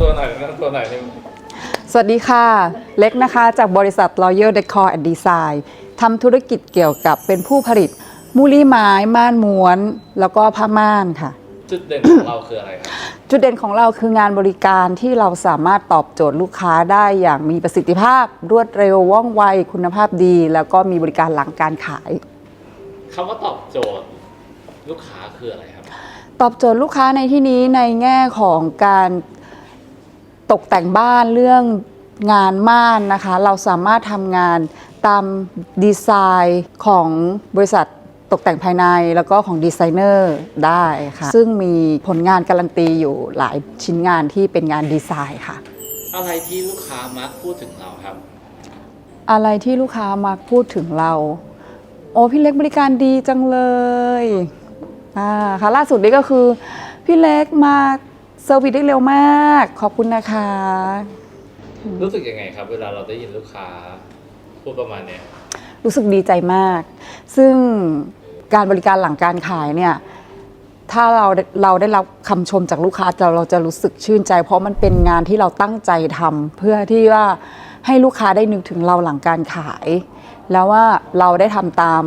แนะนำตัวหน่อยหนึงสวัสดีค่ะ เล็กนะคะ จากบริษัท Royal Decor and Design ทำธุรกิจเกี่ยวกับเป็นผู้ผลิต มูลี่ไม้ ม่านม้วน แล้วก็ผ้าม่านค่ะ จุดเด่นของเราคืออะไรครับ จุดเด่นของเราคืองานบริการที่เราสามารถตอบโจทย์ลูกค้าได้อย่างมีประสิทธิภาพ รวดเร็วว่องไวคุณภาพดี แล้วก็มีบริการหลังการขาย คำว่าตอบโจทย์ลูกค้าคืออะไรครับ ตอบโจทย์ลูกค้าในที่นี้ในแง่ของการ ตกแต่งบ้านเรื่องงานม่านนะคะ เราสามารถทำงานตามดีไซน์ของบริษัทตกแต่งภายในแล้วก็ของดีไซเนอร์ได้ค่ะ ซึ่งมีผลงานการันตีอยู่หลายชิ้นงานที่เป็นงานดีไซน์ค่ะ อะไรที่ลูกค้ามักพูดถึงเราครับ อะไรที่ลูกค้ามาพูดถึงเรา โอ้พี่เล็กบริการดีจังเลยอ่าค่ะล่าสุดนี้ก็คือ พี่เล็กมา เซอร์วิสได้เร็วมาก ขอบคุณนะคะ รู้สึกยังไงครับ เวลาเราได้ยินลูกค้าพูดประมาณเนี้ยรู้สึกดีใจมาก ซึ่งการบริการหลังการขายเนี่ยถ้าเราเราได้รับคำชมจากลูกค้าเราเราจะรู้สึกชื่นใจ เพราะมันเป็นงานที่เราตั้งใจทำเพื่อที่ว่าให้ลูกค้าได้นึกถึงเราหลังการขาย แล้วว่าเราได้ทำตาม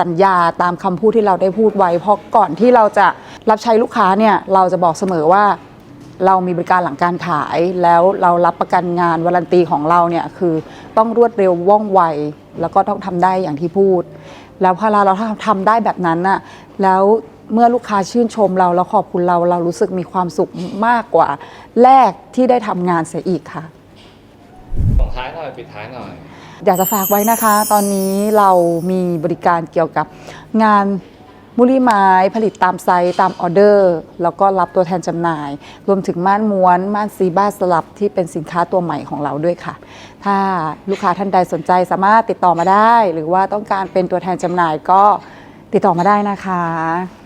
สัญญาตามคำพูดที่เราได้พูดไว้เพราะก่อนที่เราจะ รับใช้ลูกค้าเนี่ยเราจะบอกเสมอว่าเรามีบริการหลังการขาย แล้วเรารับประกันงานวารันตีของเราเนี่ยคือต้องรวดเร็วว่องไว แล้วก็ต้องทำได้อย่างที่พูด แล้วพอเราทำได้แบบนั้นน่ะแล้วเมื่อลูกค้าชื่นชมเราแล้วขอบคุณเราเรารู้สึกมีความสุขมากกว่า แรกที่ได้ทำงานเสียอีกค่ะส่งท้ายหน่อยปิดท้ายหน่อย อยากจะฝากไว้นะคะ ตอนนี้เรามีบริการเกี่ยวกับงาน มูลี่ไม้ผลิตตามไซต์ตามออเดอร์ แล้วก็รับตัวแทนจำหน่าย รวมถึงม่านม้วนม่านซีบ้าสลับที่เป็นสินค้าตัวใหม่ของเราด้วยค่ะ ถ้าลูกค้าท่านใดสนใจสามารถติดต่อมาได้ หรือว่าต้องการเป็นตัวแทนจำหน่ายก็ติดต่อมาได้นะคะ